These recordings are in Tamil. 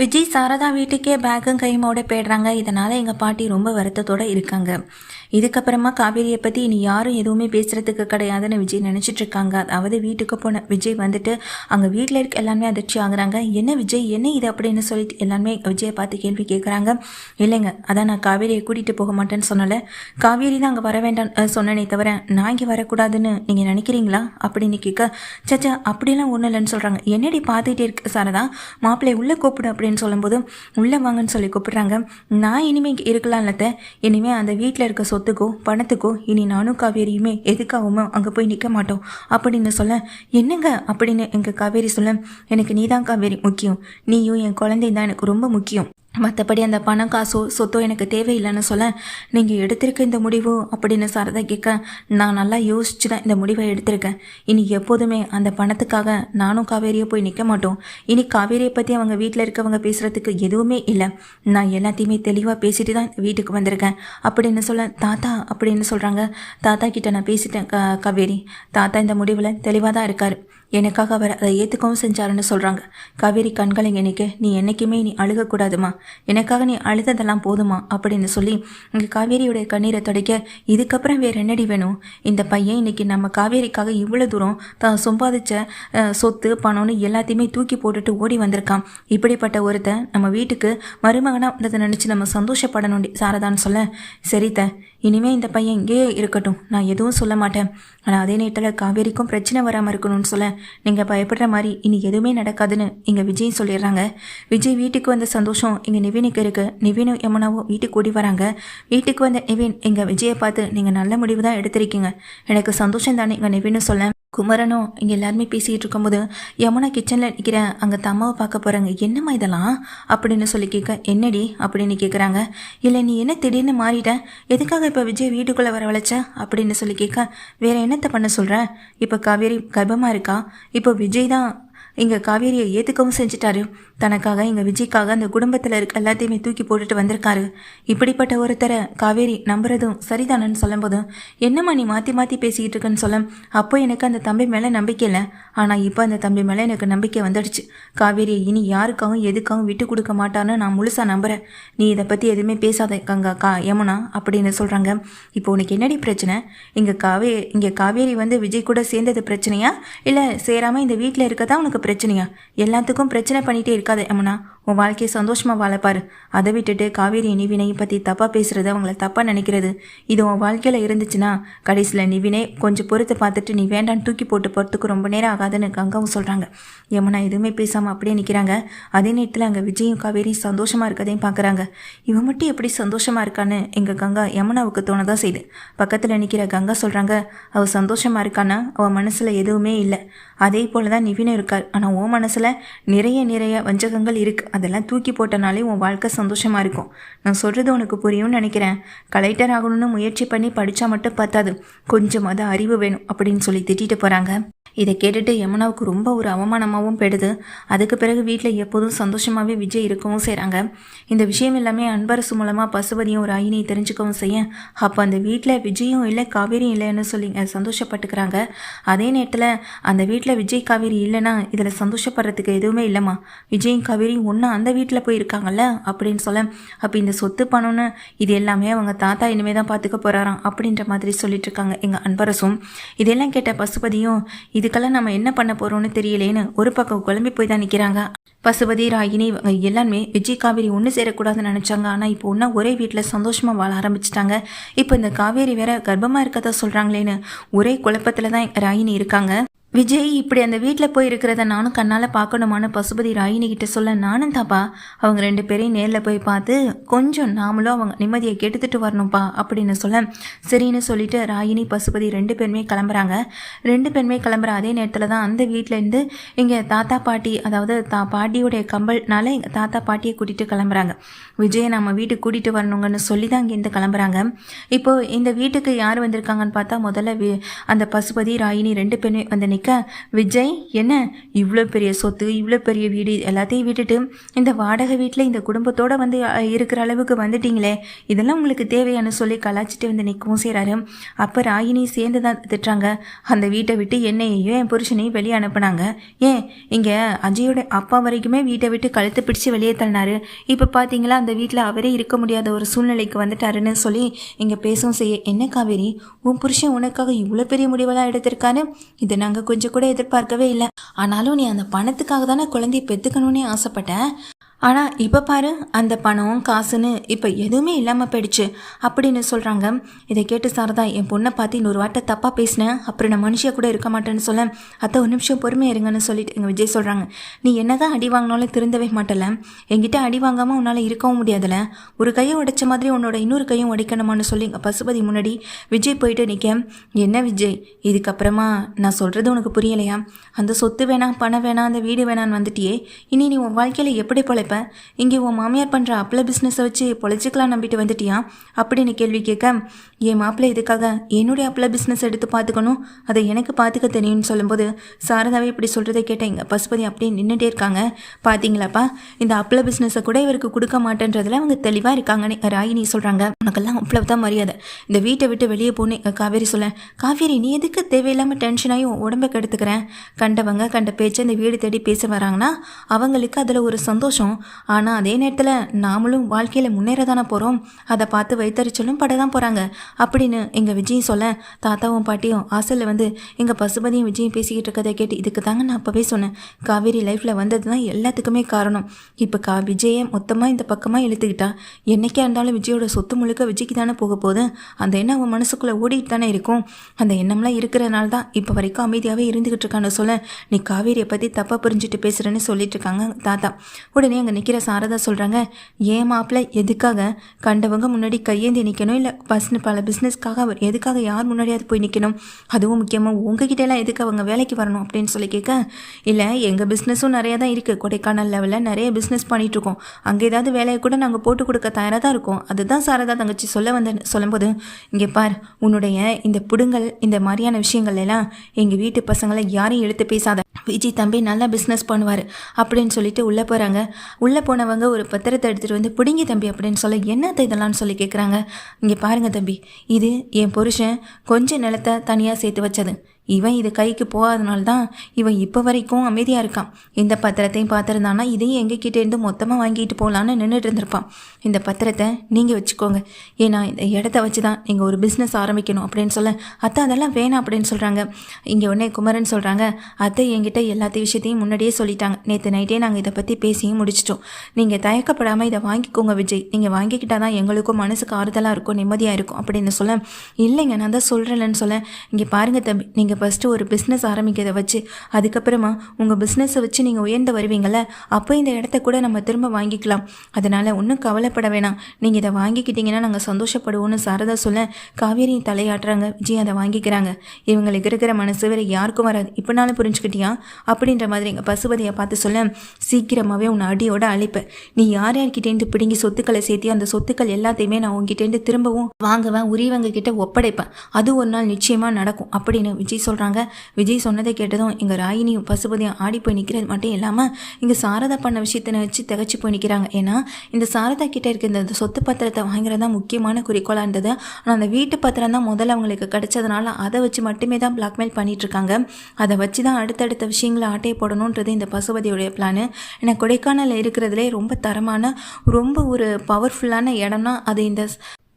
விஜய் சாரதா வீட்டுக்கே பேக்கும் கையுமோட போயிடுறாங்க. இதனால் எங்கள் பாட்டி ரொம்ப வருத்தத்தோடு இருக்காங்க. இதுக்கப்புறமா காவேரியை பற்றி இனி யாரும் எதுவுமே பேசுகிறதுக்கு கிடையாதுன்னு விஜய் நினச்சிட்டு இருக்காங்க. அதாவது வீட்டுக்கு போன விஜய் வந்துட்டு அங்கே வீட்டில் இருக்க எல்லாமே அதிர்ச்சி ஆகுறாங்க. என்ன விஜய் என்ன இது அப்படின்னு சொல்லிட்டு எல்லாருமே விஜயை பார்த்து கேள்வி கேட்குறாங்க இல்லைங்க அதான் நான் காவேரியை கூட்டிகிட்டு போக மாட்டேன்னு சொன்னலை. காவேரி தான் அங்கே வர வேண்டாம் சொன்னனே தவிர நான் இங்கே வரக்கூடாதுன்னு நீங்கள் நினைக்கிறீங்களா? அப்படின்னு கேட்க சச்சா அப்படிலாம் ஒன்றும் இல்லைன்னு சொல்கிறாங்க என்னடி பார்த்துட்டே இருக்கு சாரதா? மாப்பிள்ளை உள்ளே கூப்பிடு அப்படின்னு சொல்லும்போது உள்ளே வாங்கன்னு சொல்லி கூப்பிடுறாங்க. நான் இனிமே இருக்கலாம் இல்லத்த இனிமே அந்த வீட்டில் இருக்க சொத்துக்கோ பணத்துக்கோ இனி நானும் காவேரியுமே எதுக்காகவும் அங்கே போய் நிற்க மாட்டோம். அப்படின்னு சொல்ல என்னங்க? அப்படின்னு எங்கள் காவேரி சொல்ல எனக்கு நீ தான் காவேரி முக்கியம். நீயும் என் குழந்தை தான் எனக்கு ரொம்ப முக்கியம். மற்றபடி அந்த பணம் காசோ சொத்தோ எனக்கு தேவையில்லைன்னு சொல்ல நீங்கள் எடுத்திருக்க இந்த முடிவு அப்படின்னு சாரதா கேட்க நான் நல்லா யோசிச்சு தான் இந்த முடிவை எடுத்திருக்கேன். இனி எப்போதுமே அந்த பணத்துக்காக நானும் காவேரியை போய் நிற்க மாட்டோம். இனி காவேரியை பற்றி அவங்க வீட்டில் இருக்கவங்க பேசுகிறதுக்கு எதுவுமே இல்லை. நான் எல்லாத்தையுமே தெளிவாக பேசிட்டு தான் வீட்டுக்கு வந்திருக்கேன் அப்படின்னு சொல்ல தாத்தா அப்படின்னு சொல்கிறாங்க தாத்தா கிட்ட நான் பேசிட்டேன் கா காவேரி. தாத்தா இந்த முடிவில் தெளிவாக தான் இருக்கார். எனக்காக அவர் அதை ஏற்றுக்கவும் செஞ்சாருன்னு சொல்கிறாங்க காவேரி கண்களை எனக்கு நீ என்றைக்குமே நீ அழுகக்கூடாதுமா எனக்காக நீ அழுததெல்லாம் போதுமா? அப்படின்னு சொல்லி இங்கே காவேரியுடைய கண்ணீரை துடைக்க இதுக்கப்புறம் வேறு என்னடி வேணும்? இந்த பையன் இன்னைக்கு நம்ம காவேரிக்காக இவ்வளோ தூரம் தான் சம்பாதிச்ச சொத்து பணம்னு எல்லாத்தையுமே தூக்கி போட்டுட்டு ஓடி வந்திருக்கான். இப்படிப்பட்ட ஒருத்தன் நம்ம வீட்டுக்கு மருமகனாக வந்ததை நினச்சி நம்ம சந்தோஷப்படணும் சாரதான்னு சொல்ல. சரித்த இனிமே இந்த பையன் இங்கேயே இருக்கட்டும். நான் எதுவும் சொல்ல மாட்டேன். ஆனால் அதே நேரத்தில் காவேரிக்கும் பிரச்சனை வராமல் இருக்கணும்னு சொல்ல. நீங்கள் பயப்படுற மாதிரி இனி எதுவுமே நடக்காதுன்னு இங்கே விஜய் சொல்லிடுறாங்க. விஜய் வீட்டுக்கு வந்த சந்தோஷம் இங்கே நிவினுக்கு இருக்குது நிவினும் யமுனாவும் வீட்டுக்கு கூடி வராங்க. வீட்டுக்கு வந்த நிவின் எங்கள் விஜயை பார்த்து நீங்கள் நல்ல முடிவு தான் எடுத்திருக்கீங்க. எனக்கு சந்தோஷம் தானே இங்கே நிவின்னு சொல்ல. குமரனும் இங்கே எல்லாருமே பேசிகிட்டு இருக்கும்போது யமுனா கிச்சனில் நிற்கிறேன் அங்கே தம்மாவை பார்க்க போகிறாங்க என்னம்மா இதெல்லாம்? அப்படின்னு சொல்லி கேட்க என்னடி? அப்படின்னு கேட்குறாங்க இல்லை நீ என்ன திடீர்னு மாறிட்ட? எதுக்காக இப்போ விஜய் வீட்டுக்குள்ளே வரவழைச்ச அப்படின்னு சொல்லி கேட்க வேறு என்னத்தை பண்ண சொல்கிறேன் இப்போ காவேரி கர்ப்பமாக இருக்கா? இப்போ விஜய் தான் எங்கள் காவேரியை ஏற்றுக்கவும் செஞ்சுட்டாரு. தனக்காக எங்கள் விஜய்க்காக அந்த குடும்பத்தில் இருக்க எல்லாத்தையுமே தூக்கி போட்டுட்டு வந்திருக்காரு. இப்படிப்பட்ட ஒருத்தரை காவேரி நம்புறதும் சரிதானன்னு சொல்லும்போதும் என்னம்மா நீ மாற்றி மாற்றி பேசிக்கிட்டு இருக்கேன்னு சொல்ல அப்போ எனக்கு அந்த தம்பி மேலே நம்பிக்கை இல்லை. ஆனால் இப்போ அந்த தம்பி மேலே எனக்கு நம்பிக்கை வந்துடுச்சு. காவேரியை இனி யாருக்காகவும் எதுக்காகவும் விட்டு கொடுக்க மாட்டான்னு நான் முழுசாக நம்புகிறேன் நீ இதை பற்றி எதுவுமே பேசாத கங்கா கா யமுனா அப்படின்னு சொல்கிறாங்க இப்போ உனக்கு என்னடி பிரச்சனை? இங்கே காவே இங்கே காவேரி வந்து விஜய் கூட சேர்ந்தது பிரச்சனையா? இல்லை சேராமல் இந்த வீட்டில் இருக்கதான் உனக்கு பிரச்சனையா? எல்லாத்துக்கும் பிரச்சனை பண்ணிகிட்டே இருக்காத அம்மனா உன் வாழ்க்கையை சந்தோஷமாக வாழப்பார் அதை விட்டுட்டு காவேரி நிவினையும் பற்றி தப்பாக பேசுறது அவங்கள தப்பாக நினைக்கிறது. இது உன் வாழ்க்கையில் இருந்துச்சுன்னா கடைசியில் நிவினே கொஞ்சம் பொறுத்து பார்த்துட்டு நீ வேண்டான்னு தூக்கி போட்டு போகிறதுக்கு ரொம்ப நேரம் ஆகாதுன்னு கங்காவும் சொல்கிறாங்க யமுனா எதுவுமே பேசாமல் அப்படியே நிற்கிறாங்க அதே நேரத்தில் அங்கே விஜயும் காவேரியும் சந்தோஷமாக இருக்கதையும் பார்க்குறாங்க இவன் மட்டும் எப்படி சந்தோஷமாக இருக்கான்னு எங்கள் கங்கா யமுனாவுக்கு தோணதான் செய்யுது. பக்கத்தில் நிற்கிற கங்கா சொல்கிறாங்க அவள் சந்தோஷமாக இருக்கான்னா அவள் மனசில் எதுவுமே இல்லை. அதே போல் தான் நிவினும் இருக்கார் ஆனால் உன் மனசில் நிறைய நிறைய வஞ்சகங்கள் இருக்குது அதெல்லாம் தூக்கி போட்டனாலே உன் வாழ்க்கை சந்தோஷமாக இருக்கும். நான் சொல்கிறது உனக்கு புரியும்னு நினைக்கிறேன். கலெக்டர் ஆகணும்னு முயற்சி பண்ணி படித்தா மட்டும் பத்தாது. கொஞ்சமாவது அறிவு வேணும் அப்படின்னு சொல்லி திட்டிட்டு போகிறாங்க இதை கேட்டுட்டு யமுனாவுக்கு ரொம்ப ஒரு அவமானமாகவும் பெடுது. அதுக்கு பிறகு வீட்டில் எப்போதும் சந்தோஷமாகவே விஜய் இருக்கவும் செய்கிறாங்க இந்த விஷயம் எல்லாமே அன்பரசு மூலமாக பசுபதியும் ஒரு ஐனியை தெரிஞ்சுக்கவும் செய்ய. அப்போ அந்த வீட்டில் விஜயும் இல்லை காவேரியும் இல்லைன்னு சொல்லி சந்தோஷப்பட்டுக்கிறாங்க. அதே நேரத்தில் அந்த வீட்டில் விஜய் காவேரி இல்லைன்னா இதில் சந்தோஷப்படுறதுக்கு எதுவுமே இல்லைம்மா. விஜயும் காவேரியும் ஒன்றா அந்த வீட்டில் போய் இருக்காங்கல்ல அப்படின்னு சொல்ல அப்போ இந்த சொத்து பணம்னு இது எல்லாமே அவங்க தாத்தா இனிமே தான் பார்த்துக்க போகிறாராம் அப்படின்ற மாதிரி சொல்லிட்டு இருக்காங்க எங்கள் அன்பரசும். இதெல்லாம் கேட்ட பசுபதியும் இதுக்கெல்லாம் நம்ம என்ன பண்ண போகிறோம்னு தெரியலேன்னு ஒரு பக்கம் குழம்பி போய் தான் நிற்கிறாங்க பசுபதி ராகினி இவங்க எல்லாருமே விஜய் காவேரி ஒன்று சேரக்கூடாதுன்னு நினச்சாங்க. ஆனால் இப்போ ஒன்றா ஒரே வீட்டில் சந்தோஷமாக வாழ ஆரம்பிச்சிட்டாங்க. இப்போ இந்த காவேரி வேற கர்ப்பமாக இருக்கதா சொல்கிறாங்களேன்னு ஒரே குழப்பத்தில் தான் ராகினி இருக்காங்க. விஜய் இப்படி அந்த வீட்டில் போய் இருக்கிறத நானும் கண்ணால் பார்க்கணுமான்னு பசுபதி ராயினி கிட்ட சொல்ல நானும் தாப்பா அவங்க ரெண்டு பேரையும் நேரில் போய் பார்த்து கொஞ்சம் நாமளும் அவங்க நிம்மதியை கெடுத்துட்டு வரணும்ப்பா அப்படின்னு சொல்ல சரின்னு சொல்லிட்டு ராயினி பசுபதி ரெண்டு பேருமே கிளம்புறாங்க. ரெண்டு பேருமே கிளம்புற அதே நேரத்தில் தான் அந்த வீட்டிலேருந்து இங்கே தாத்தா பாட்டி அதாவது தா பாட்டியோடைய கம்பல்னால எங்கள் தாத்தா பாட்டியை கூட்டிகிட்டு கிளம்புறாங்க. விஜயை நம்ம வீட்டுக்கு கூட்டிகிட்டு வரணுங்கன்னு சொல்லி தான் இங்கேருந்து கிளம்புறாங்க. இப்போது இந்த வீட்டுக்கு யார் வந்திருக்காங்கன்னு பார்த்தா முதல்ல அந்த பசுபதி ராயினி ரெண்டு பேருமே வந்து நிற்க விஜய் என்ன? இவ்வளோ பெரிய சொத்து இவ்வளோ பெரிய வீடு எல்லாத்தையும் விட்டுட்டு இந்த வாடகை வீட்டில் இந்த குடும்பத்தோடு வந்து இருக்கிற அளவுக்கு வந்துட்டீங்களே. இதெல்லாம் உங்களுக்கு தேவையான சொல்லி கலாச்சிட்டு வந்து நிற்கவும் செய்கிறாரு அப்போ ராகினி சேர்ந்து தான் திட்டுறாங்க. அந்த வீட்டை விட்டு என்னையையும் என் புருஷனையும் வெளியே அனுப்புனாங்க. ஏன்? இங்கே அஜயோட அப்பா வரைக்குமே வீட்டை விட்டு கழுத்து பிடிச்சி வெளியே தள்ளினாரு. இப்போ பார்த்தீங்களா அந்த வீட்டில் அவரே இருக்க முடியாத ஒரு சூழ்நிலைக்கு வந்துட்டாருன்னு சொல்லி இங்கே பேசவும் செய்ய என்ன காவேரி? உன் புருஷன் உனக்காக இவ்வளோ பெரிய முடிவெல்லாம் எடுத்திருக்காரு இதை நாங்கள் கொஞ்சம் கூட எதிர்பார்க்கவே இல்லை. ஆனாலும் நீ அந்த பணத்துக்காக தானே குழந்தைய பெற்றுக்கணும்னே ஆசைப்பட்டேன் ஆனால் இப்போ பாரு அந்த பணம் காசுன்னு இப்போ எதுவுமே இல்லாமல் போயிடுச்சு அப்படின்னு சொல்கிறாங்க இதை கேட்டு சாரதா என் பொண்ணை பார்த்து இன்னொரு வாட்டை தப்பாக பேசினேன் அப்புறம் நான் மனுஷியாக கூட இருக்க மாட்டேன்னு சொல்ல. அத்தை ஒரு நிமிஷம் பொறுமையாக இருங்கன்னு சொல்லிட்டு எங்கள் விஜய் சொல்கிறாங்க நீ என்னதான் அடி வாங்கினாலும் திருந்தவே மாட்டல. என்கிட்ட அடி வாங்காமல் உன்னால் இருக்கவும் முடியாதுல. ஒரு கையை உடைச்ச மாதிரி உன்னோட இன்னொரு கையும் உடைக்கணுமான்னு சொல்லி எங்கள் பசுபதி முன்னாடி விஜய் போயிட்டு நிற்க என்ன விஜய்? இதுக்கப்புறமா நான் சொல்கிறது உனக்கு புரியலையா? அந்த சொத்து வேணாம் பணம் வேணாம் அந்த வீடு வேணான்னு வந்துட்டியே. இனி நீ உன் வாழ்க்கையில் எப்படி பொழைப்ப இங்கே உன் மாமியார் பண்ணுற அப்பள பிஸ்னஸை வச்சு பொழைச்சிக்கலாம் நம்பிட்டு வந்துட்டியா? அப்படின்னு கேள்வி கேட்க என் மாப்பிள்ளை இதுக்காக என்னுடைய அப்பள பிஸ்னஸ் எடுத்து பார்த்துக்கணும். அதை எனக்கு பார்த்துக்க தெரியும்னு சொல்லும்போது சாரதாவே இப்படி சொல்கிறத கேட்டேன். எங்கள் பசுபதி அப்படியே நின்றுட்டே இருக்காங்க. பார்த்தீங்களாப்பா இந்த அப்பள பிஸ்னஸை கூட இவருக்கு கொடுக்க மாட்டேன்றதுல அவங்க தெளிவாக இருக்காங்கன்னு ராகினி சொல்கிறாங்க உனக்கெல்லாம் அவ்வளவு தான் மரியாதை. இந்த வீட்டை விட்டு வெளியே போனேன் காவேரி சொல்ல காவேரி நீ எதுக்கு தேவையில்லாமல் டென்ஷனாகி உடம்பை கெடுத்துக்கிறேன் கண்டவங்க கண்ட பேச்சை இந்த வீடு தேடி பேச வராங்கன்னா அவங்களுக்கு அதில் ஒரு சந்தோஷம். ஆனால் அதே நேரத்தில் நாமளும் வாழ்க்கையில் முன்னேற தானே போகிறோம் அதை பார்த்து வைத்தறிச்சலும் பட தான் போகிறாங்க அப்படின்னு எங்கள் விஜயும் சொல்ல தாத்தாவும் பாட்டியும் ஆசையில் வந்து எங்கள் பசுபதியும் விஜயும் பேசிக்கிட்டு இருக்கதை கேட்டு இதுக்கு தாங்க நான் அப்போவே சொன்னேன். காவேரி லைஃப்பில் வந்தது தான் எல்லாத்துக்குமே காரணம். இப்போ கா விஜயை மொத்தமாக இந்த பக்கமாக இழுத்துக்கிட்டா என்னைக்கா இருந்தாலும் விஜயோட சொத்து முழுக்க விஜய்க்கு தானே போக போகுது? அந்த எண்ணம் அவன் மனசுக்குள்ளே ஓடிட்டு தானே இருக்கும். அந்த எண்ணம்லாம் இருக்கிறனால தான் இப்போ வரைக்கும் அமைதியாகவே இருந்துக்கிட்டு இருக்கான்னு சொல்ல நீ காவேரியை பற்றி தப்பாக புரிஞ்சுட்டு பேசுகிறேன்னு சொல்லிட்டு இருக்காங்க தாத்தா. உடனே அங்கே நிற்கிற சாரதா சொல்கிறாங்க ஏன் மாப்பிள்ளை எதுக்காக? கண்டவங்க முன்னாடி கையேந்தி நிற்கணும் இல்லை பஸ் பல பிஸ்னஸ்க்காக அவர் எதுக்காக யார் முன்னாடியாவது போய் நிற்கணும் அதுவும் முக்கியமாக உங்ககிட்டலாம் எதுக்கு அவங்க வேலைக்கு வரணும்? அப்படின்னு சொல்லி கேட்க இல்லை எங்கள் பிஸ்னஸும் நிறையா தான் இருக்குது கொடைக்கானல் லெவலில் நிறைய பிஸ்னஸ் பண்ணிகிட்ருக்கோம் அங்கே ஏதாவது வேலையை கூட நாங்கள் போட்டு கொடுக்க தயாராக தான் இருக்கோம். அதுதான் சாரதா தங்கச்சி சொல்ல வந்த சொல்லும்போது இங்கே பார் உன்னுடைய இந்த புடுங்கல் இந்த மாதிரியான விஷயங்கள் எல்லாம் எங்கள் வீட்டு பசங்களை யாரையும் எடுத்து பேசாத விஜய் தம்பி நல்லா பிஸ்னஸ் பண்ணுவார் அப்படின்னு சொல்லிட்டு உள்ளே போகிறாங்க உள்ளே போனவங்க ஒரு பத்திரத்தை எடுத்துகிட்டு வந்து பிடுங்கி தம்பி அப்படின்னு சொல்ல என்னத்தை இதெல்லாம்னு சொல்லி கேட்குறாங்க இங்கே பாருங்கள் தம்பி இது என் புருஷன் கொஞ்சம் நிலத்தை தனியாக சேர்த்து வச்சது. இவன் இது கைக்கு போகாதனால தான் இவன் இப்போ வரைக்கும் அமைதியாக இருக்கான். இந்த பத்திரத்தையும் பார்த்துருந்தானா இதையும் எங்ககிட்டேருந்து மொத்தமாக வாங்கிட்டு போகலான்னு நின்றுட்டு இருந்திருப்பான். இந்த பத்திரத்தை நீங்கள் வச்சுக்கோங்க. ஏன்னா இந்த இடத்த வச்சு தான் நீங்கள் ஒரு பிஸ்னஸ் ஆரம்பிக்கணும் அப்படின்னு சொல்ல அத்தை அதெல்லாம் வேணாம் அப்படின்னு சொல்கிறாங்க இங்கே உடனே குமரன் சொல்கிறாங்க அத்தை என்கிட்ட எல்லாத்த விஷயத்தையும் முன்னாடியே சொல்லிட்டாங்க. நேற்று நைட்டே நாங்கள் இதை பற்றி பேசியும் முடிச்சிட்டோம். நீங்கள் தயக்கப்படாமல் இதை வாங்கிக்கோங்க விஜய். நீங்கள் வாங்கிக்கிட்டால் தான் எங்களுக்கும் மனசுக்கு ஆறுதலாக இருக்கும் நிம்மதியாக இருக்கும் அப்படின்னு சொல்ல இல்லைங்க நான் தான் சொல்கிறேன்னு சொல்ல இங்கே பாருங்கள் தம்பி நீங்கள் ஃபஸ்ட்டு ஒரு பிஸ்னஸ் ஆரம்பிக்கிறத வச்சு அதுக்கப்புறமா உங்கள் பிஸ்னஸை வச்சு நீங்கள் உயர்ந்து வருவீங்கள அப்போ இந்த இடத்த கூட நம்ம திரும்ப வாங்கிக்கலாம். அதனால் ஒன்றும் கவலைப்பட வேணாம். நீங்கள் இதை வாங்கிக்கிட்டீங்கன்னா நாங்கள் சந்தோஷப்படுவோம்னு சாரதா சொல்ல காவேரி தலையாட்டுறாங்க. விஜய் அதை வாங்கிக்கிறாங்க. இவங்களுக்கு இருக்கிற மனசு வேறு யாருக்கும் வராது. இப்போனாலும் புரிஞ்சுக்கிட்டியா? அப்படின்ற மாதிரி எங்கள் பசுபதியை பார்த்து சொல்ல சீக்கிரமாகவே உன்னை அடியோட அழைப்பேன். நீ யார் யார்கிட்டேருந்து பிடுங்கி சொத்துக்களை சேர்த்தி அந்த சொத்துக்கள் எல்லாத்தையுமே நான் உங்ககிட்டேருந்து திரும்பவும் வாங்குவேன் உரியவங்க கிட்ட ஒப்படைப்பேன். அது ஒரு நாள் நிச்சயமாக நடக்கும் அப்படின்னு விஜய் சொல்கிறாங்க விஜய் சொன்னதை கேட்டதும் எங்கள் ராயினி பசுபதியும் ஆடி போய் நிற்கிறது மட்டும் இல்லாமல் இங்கே சாரதா பண்ண விஷயத்தை வச்சு திகச்சு போய் நிற்கிறாங்க ஏன்னா இந்த சாரதா கிட்டே இருக்க இந்த சொத்து பத்திரத்தை வாங்குறது தான் முக்கியமான குறிக்கோளாக இருந்தது ஆனால் அந்த வீட்டு பத்திரம் தான் முதல்ல அவங்களுக்கு கிடைச்சதுனால அதை வச்சு மட்டுமே தான் பிளாக்மெயில் பண்ணிகிட்ருக்காங்க அதை வச்சு தான் அடுத்தடுத்த விஷயங்களை ஆட்டையை போடணுன்றது இந்த பசுபதியுடைய பிளானு ஏன்னா கொடைக்கானலில் இருக்கிறதுலே ரொம்ப தரமான ரொம்ப ஒரு பவர்ஃபுல்லான இடம்னா அது இந்த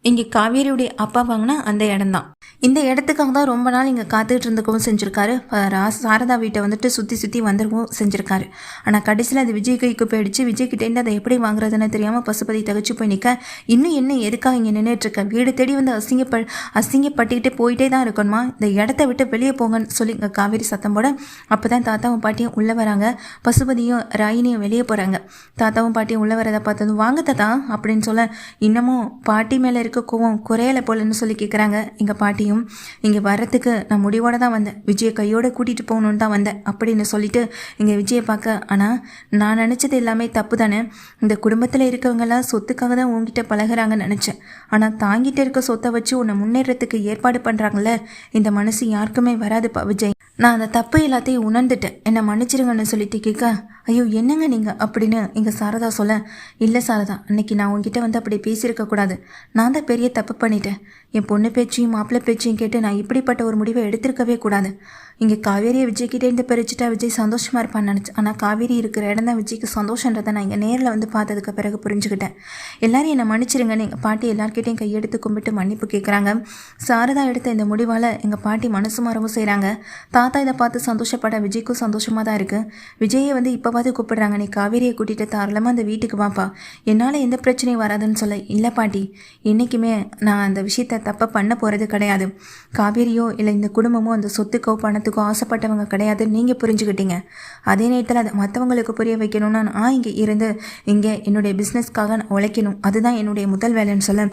இங்கே காவேரியுடைய அப்பா வாங்கினா அந்த இடம்தான். இந்த இடத்துக்காக தான் ரொம்ப நாள் இங்கே காத்துக்கிட்டு இருந்துக்கவும் செஞ்சுருக்காரு. ரா சாரதா வீட்டை வந்துட்டு சுற்றி சுற்றி வந்துருக்கவும் செஞ்சுருக்காரு. ஆனால் கடைசியில் அது விஜய் கைக்கு போயிடுச்சு. விஜய் கிட்டேருந்து அதை எப்படி வாங்குறதுன்னு தெரியாமல் பசுபதி தகச்சு போய் நிற்க இன்னும் என்ன எதுக்காக இங்கே நின்றுட்டு இருக்க? வீடு தேடி வந்து அசிங்கப்ப அசிங்கப்பட்டுக்கிட்டே போயிட்டே தான் இருக்கணுமா? இந்த இடத்த விட்டு வெளியே போங்கன்னு சொல்லி இங்கே காவேரி சத்தம் போட அப்போ தான் தாத்தாவும் பாட்டியும் உள்ளே வராங்க. பசுபதியும் ராயினியும் வெளியே போகிறாங்க தாத்தாவும் பாட்டியும் உள்ளே வரதை பார்த்ததும் வாங்க தாத்தா அப்படின்னு சொல்ல இன்னமும் பாட்டி மேலே இருக்க கோவம் குறையலை போலன்னு சொல்லி கேட்குறாங்க எங்கள் பாட்டியும் இங்கே வர்றதுக்கு நான் முடிவோட தான் வந்தேன். விஜயை கையோடு கூட்டிகிட்டு போகணுன்னு தான் வந்தேன் அப்படின்னு சொல்லிட்டு இங்கே விஜயை பார்க்க ஆனால் நான் நினச்சது எல்லாமே தப்பு தானே? இந்த குடும்பத்தில் இருக்கவங்கெல்லாம் சொத்துக்காக தான் உங்ககிட்ட பழகுறாங்கன்னு நினச்சேன். ஆனால் தாங்கிட்டு இருக்க சொத்தை வச்சு உன்னை முன்னேறத்துக்கு ஏற்பாடு பண்ணுறாங்கல்ல இந்த மனசு யாருக்குமே வராதுப்பா விஜய். நான் அந்த தப்பு எல்லாத்தையும் உணர்ந்துட்டேன். என்னை மன்னிச்சிருங்கன்னு சொல்லிட்டு கேட்க ஐயோ என்னங்க நீங்கள் அப்படின்னு எங்கள் சாரதா சொல்ல இல்லை சாரதா அன்னைக்கு நான் உங்ககிட்ட வந்து அப்படி பேசியிருக்க கூடாது. நான் தான் பெரிய தப்பு பண்ணிட்டேன். என் பொண்ணு பேச்சையும் மாப்பிள்ளை பேச்சையும் கேட்டு நான் இப்படிப்பட்ட ஒரு முடிவை எடுத்திருக்கவே கூடாது. இங்கே காவேரியை விஜய்கிட்டே இருந்து பிரிச்சுட்டா விஜய் சந்தோஷமாக இருப்பான்னு நினச்சேன் ஆனால் காவேரி இருக்கிற இடம் தான் விஜய்க்கு சந்தோஷன்றதை நான் இங்கே நேரில் வந்து பார்த்ததுக்கு பிறகு புரிஞ்சுக்கிட்டேன். எல்லாரும் என்னை மன்னிச்சிருங்கன்னு எங்கள் பாட்டி எல்லார்கிட்டையும் கையெடுத்து கும்பிட்டு மன்னிப்பு கேட்குறாங்க சாரதா எடுத்த இந்த முடிவால் எங்கள் பாட்டி மனசு மாறவும் செய்கிறாங்க தாத்தா இதை பார்த்து சந்தோஷப்பட விஜய்க்கும் சந்தோஷமாக தான் இருக்குது விஜயை வந்து இப்போ அப்பாவாவது கூப்பிடுறாங்க. நீ காவேரியை கூட்டிகிட்டு தாராளமாக அந்த வீட்டுக்கு வாப்பா. என்னால் எந்த பிரச்சனையும் வராதுன்னு சொல்ல இல்லை பாட்டி. என்றைக்குமே நான் அந்த விஷயத்தை தப்பாக பண்ண போகிறது கிடையாது. காவேரியோ இல்லை இந்த குடும்பமோ அந்த சொத்துக்கோ பணத்துக்கோ ஆசைப்பட்டவங்க கிடையாதுன்னு நீங்கள் புரிஞ்சுக்கிட்டீங்க. அதே நேரத்தில் அதை மற்றவங்களுக்கு புரிய வைக்கணும்னா நான் இங்கே இருந்து இங்கே என்னுடைய பிஸ்னஸ்க்காக நான் உழைக்கணும். அதுதான் என்னுடைய முதல் வேலைன்னு சொல்ல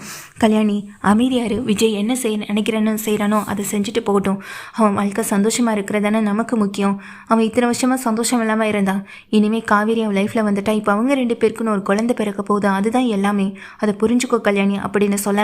கல்யாணி அமைதியாரு விஜய் என்ன செய்ய நினைக்கிறேன்னு செய்கிறானோ அதை செஞ்சுட்டு போகட்டும். அவன் வாழ்க்கை சந்தோஷமாக இருக்கிறதானே நமக்கு முக்கியம். அவன் இத்தனை வருஷமாக சந்தோஷம் இல்லாமல் இருந்தான். இனிமேல் காவேரி அவன் லைஃப்பில் வந்துட்டா இப்போ அவங்க ரெண்டு பேருக்குன்னு ஒரு குழந்தை பிறக்க போகுது அதுதான் எல்லாமே. அதை புரிஞ்சுக்கோ கல்யாணி அப்படின்னு சொல்ல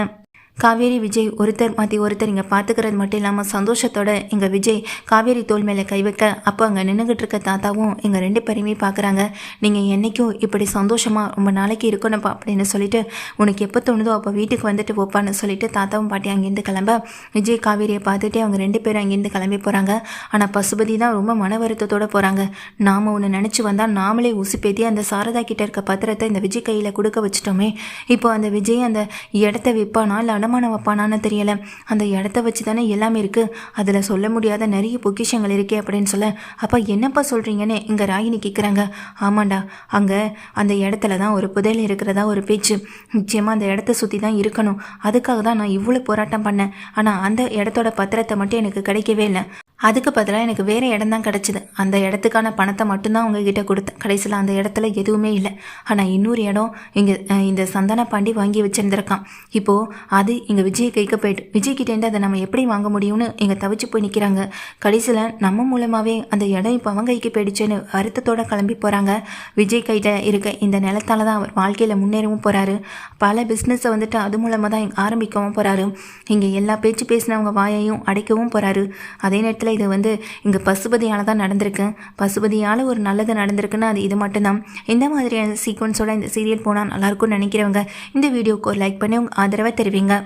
காவேரி விஜய் ஒருத்தர் மாற்றி ஒருத்தர் இங்கே பார்த்துக்கிறது மட்டும் இல்லாமல் சந்தோஷத்தோட எங்கள் விஜய் காவேரி தோல் மேலே கை வைக்க அப்போ அங்கே நின்றுக்கிட்டு இருக்க தாத்தாவும் எங்கள் ரெண்டு பேருமே பார்க்குறாங்க நீங்கள் என்றைக்கும் இப்படி சந்தோஷமாக ரொம்ப நாளைக்கு இருக்கணும்ப்பா அப்படின்னு சொல்லிட்டு உனக்கு எப்போ தோணுதோ அப்போ வீட்டுக்கு வந்துட்டு போப்பான்னு சொல்லிட்டு தாத்தாவும் பாட்டி அங்கேருந்து கிளம்ப. விஜய் காவேரியை பார்த்துட்டு அவங்க ரெண்டு பேரும் அங்கேருந்து கிளம்பி போகிறாங்க ஆனால் பசுபதி தான் ரொம்ப மன வருத்தத்தோடு போகிறாங்க நாம் ஒன்று நினச்சி வந்தால் நாமளே உசுப்பேத்தி அந்த சாரதா கிட்ட இருக்க பத்திரத்தை இந்த விஜய் கையில் கொடுக்க வச்சிட்டோமே. இப்போ அந்த விஜய் அந்த இடத்த விற்பானா இல்லை மனமான வைப்பானான்னு தெரியல. அந்த இடத்த வச்சு தானே எல்லாமே இருக்குது அதில் சொல்ல முடியாத நிறைய பொக்கிஷங்கள் இருக்கே அப்படின்னு சொல்ல அப்போ என்னப்பா சொல்கிறீங்கன்னு இங்கே ராகினி கேட்குறாங்க ஆமாண்டா அங்கே அந்த இடத்துல தான் ஒரு புதையல் இருக்கிறதா ஒரு பேச்சு. நிச்சயமாக அந்த இடத்த சுற்றி தான் இருக்கணும். அதுக்காக தான் நான் இவ்வளோ போராட்டம் பண்ணேன். ஆனால் அந்த இடத்தோட பத்திரத்தை மட்டும் எனக்கு கிடைக்கவே இல்லை. அதுக்கு பதிலாக எனக்கு வேறு இடம் தான் கிடச்சிது. அந்த இடத்துக்கான பணத்தை மட்டும்தான் உங்ககிட்ட கொடுத்தேன். கடைசியில் அந்த இடத்துல எதுவுமே இல்லை. ஆனால் இன்னொரு இடம் இங்கே இந்த சந்தன பாண்டி வாங்கி வச்சுருந்துருக்கான். இப்போது அது இங்கே விஜய் கைக்கு போயிட்டு விஜய்கிட்டேருந்து அதை நம்ம எப்படி வாங்க முடியும்னு இங்கே தவிச்சு போய் நிற்கிறாங்க கடைசியில் நம்ம மூலமாகவே அந்த இடம் இப்போ அவங்க கைக்கு போயிடுச்சுன்னு வருத்தத்தோடு கிளம்பி போகிறாங்க விஜய் கைட்ட இருக்க இந்த நிலத்தால தான் அவர் வாழ்க்கையில் முன்னேறவும் போகிறாரு பல பிஸ்னஸை வந்துட்டு அது மூலமாக தான் ஆரம்பிக்கவும் போகிறாரு இங்கே எல்லா பேச்சு பேசினவங்க வாயையும் அடைக்கவும் போகிறாரு அதே நேரத்தில் நேரத்தில் இது வந்து இங்கே பசுபதியால் தான் நடந்திருக்கு. பசுபதியால் ஒரு நல்லது நடந்திருக்குன்னா அது இது மட்டும்தான். இந்த மாதிரியான சீக்வன்ஸோட இந்த சீரியல் போனால் நல்லாயிருக்கும்னு நினைக்கிறவங்க இந்த வீடியோக்கு ஒரு லைக் பண்ணி உங்கள் ஆதரவை தெரிவிங்க.